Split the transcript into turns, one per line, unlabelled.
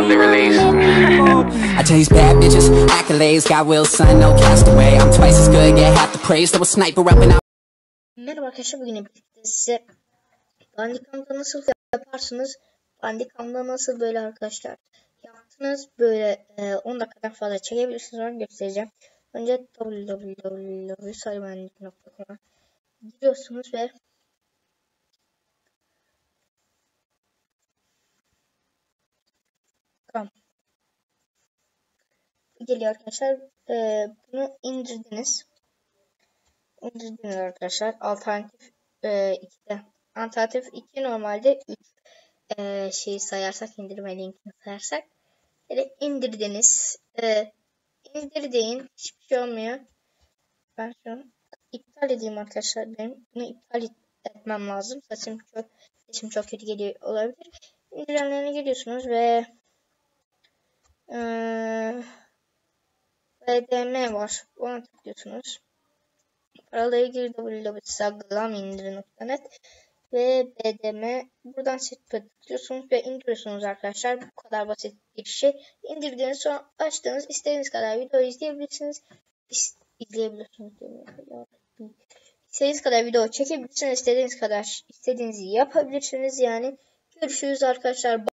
finally released.
I tell these bad bitches, accolades, got will, son, no castaway. I'm twice as good, get half the praise. There was sniper up and out.
Merhaba arkadaşlar bugün size Bandicam'da nasıl yaparsınız? Bandicam'da nasıl böyle arkadaşlar yaptınız böyle e, 10 dakikadan fazla çekebilirsiniz onu göstereceğim. Önce www.saybandic.com'a giriyorsunuz ve Tamam. Geliyor arkadaşlar. E, bunu indirdiniz indirdiniz arkadaşlar. Alternatif e, 2'de. Alternatif 2 normalde 3 e, şeyi sayarsak indirme linkini sayarsak. Böyle indirdiniz. E, indir deyin. Hiçbir şey olmuyor. Ben şu an iptal edeyim arkadaşlar. Benim bunu iptal etmem lazım. Sesim çok sesim çok kötü geliyor olabilir. İndirenlerine geliyorsunuz ve e, BDM var. Ona tıklıyorsunuz. Parayla ilgili www.saglamindir.net ve BDM buradan setup'a tıklıyorsunuz ve indiriyorsunuz arkadaşlar. Bu kadar basit bir şey. İndirdiğiniz sonra açtığınız istediğiniz kadar video izleyebilirsiniz. İz, izleyebilirsiniz. İstediğiniz kadar video çekebilirsiniz. İstediğiniz kadar istediğinizi yapabilirsiniz. Yani görüşürüz arkadaşlar.